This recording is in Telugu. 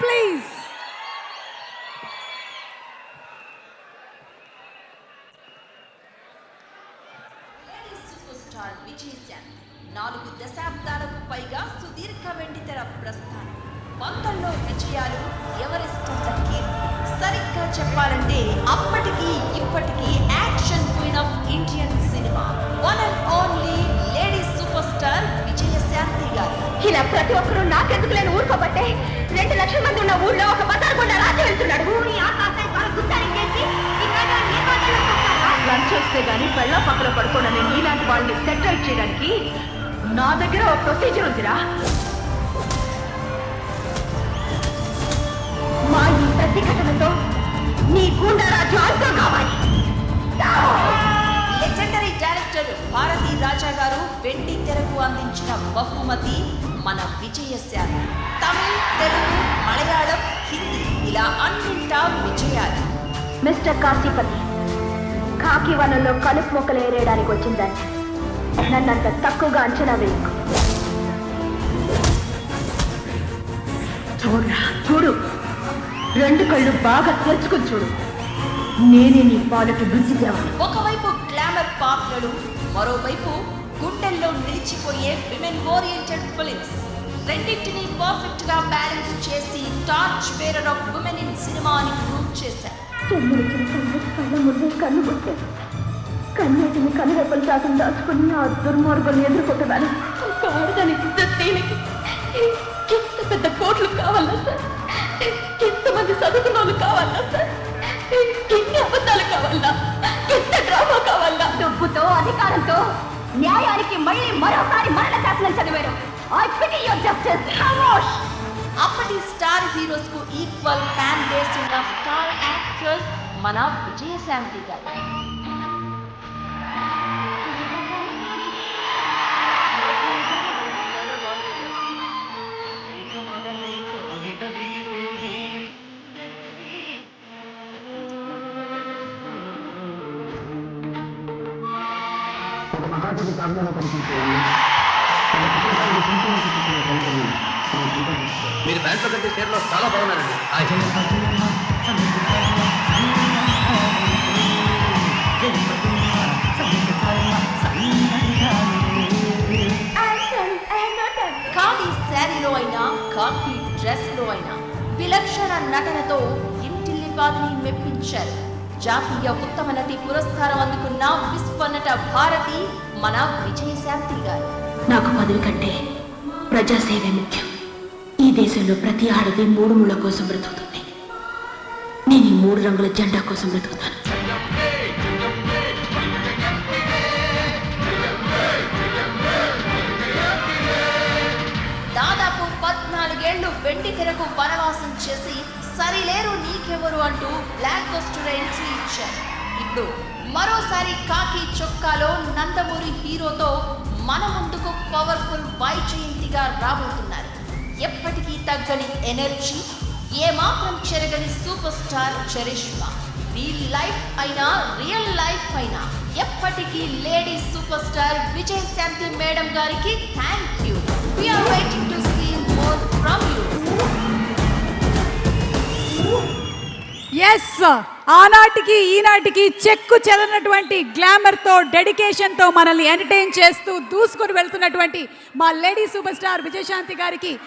ప్లీజ్ సూపర్ నాలుగు దశాబ్దాలకు పైగా సుదీర్ఘ వెండితెర ప్రస్థానం. వందల్లో విజయాలు ఎవరెస్ట్ కీర్తి సరిగ్గా చెప్పాలంటే అప్పటికి ఇప్పటికీ యాక్షన్ క్వీన్ ఆఫ్ రెండు లక్షల మంది ఉన్న ఊళ్ళో ఒక బజార్ గుండా రాజు వెళ్తున్నాడు. లంచ్ వస్తే గానీ పెళ్ళ పక్కన పడుకోనని నీలాంటి వాళ్ళని సెటిల్ చేయడానికి నా దగ్గర ఒక ప్రొసీజర్ ఉందిరా. మా ఈ ప్రతిఘటనతో నీ గుండరాజు అంతం వెండి తెరకు అందించిన బహుమతి మన విజయశాంతి తమిళ్ తెలుగు మలయాళం హిందీ ఇలా అన్నింటా విజయాలు. మిస్టర్ కాశీపతి కాకి వనంలో కలుపు మొక్కలు ఏరేయడానికి వచ్చిందని నన్నంత తక్కువగా అంచనా వేయకు. చూడరా చూడు. రెండు కళ్ళు బాగా తెరుచుకుని చూడు. నేనే నీ పాలకు తేవాలి ఒకవైపు గ్లామర్ పాత్రలు మరోవైపు గుండెల్లో నిలిచిపోయే విమెన్ ఓరియంటెడ్ ఫిలిమ్స్. రెండింటిని పర్ఫెక్ట్గా బ్యాలెన్స్ చేసి torch bearer of women in cinema అని ప్రూవ్ చేశారు. కన్యాటిని కనురెప్పలు శాతం దాచుకుని ఆ దుర్మార్గులు ఎదుర్కొంటున్నాను. ఆడదానికి దీనికి ఎంత పెద్ద కోట్లు కావాలా సార్? ఎంతమంది చదువుకున్న వాళ్ళు కావాలా సార్? ఎన్ని అబద్ధాలు కావాలా? ఎంత డ్రామా న్యాయానికి మళ్ళీ మరోసారి మరణ శాసనం చదివారు. ఐ పిటి యువర్ జస్టిస్ ఖమోష్ అప్పటి స్టార్ హీరోస్కు ఈక్వల్ ఫ్యాన్ బేస్ ఉన్న స్టార్ యాక్టర్స్ మన విజయశాంతి గారు ఒక మహాకవి కావ్యంలో కనిపించేది తన కుటుంబాన్ని సింపుల్ చూపించిన కవితని మనం. మీరు ప్యాంట్లో కంటే చీరలో చాలా బాగున్నారండి. ఖాళీ శారీలో అయినా కాకి డ్రెస్లో అయినా విలక్షణ నటనతో ఇంటిల్లిపాదిని మెప్పించారు. జాతీయ ఉత్తమ నటి పురస్కారం అందుకున్న విశ్వనట భారతి మన విజయశాంతి గారు. నాకు పదవి కంటే ప్రజాసేవే ముఖ్యం. ఈ దేశంలో ప్రతి ఆడది మూడు ముళ్ళ కోసం బ్రతుకుతుంది. నేను ఈ మూడు రంగుల జెండా కోసం బ్రతుకుతాను. దాదాపు పద్నాలుగేళ్ళు వెండి తెరకు వనవాసం చేసి సరిలేరు నీకెవరు అంటూ బ్లాక్ బస్టర్ ఎంట్రీ ఇచ్చారు. ఇప్పుడు మరోసారి కాకి చొక్కాలో నందమూరి హీరోతో మన ముందుకు పవర్ఫుల్ వైజయంతిగా రాబోతున్నారు. ఎప్పటికీ తగ్గని ఎనర్జీ ఏమాత్రం చెరగని super star charisma. Reel life అయినా రియల్ లైఫ్ అయినా ఎప్పటికీ lady super star Vijayashanti madam గారికి thank you we are waiting to yes ఆనాటికి ఈనాటికి చెక్కు చెదనటువంటి గ్లామర్తో డెడికేషన్తో మనల్ని ఎంటర్టైన్ చేస్తూ దూసుకొని వెళ్తున్నటువంటి మా లేడీ సూపర్ స్టార్ విజయశాంతి గారికి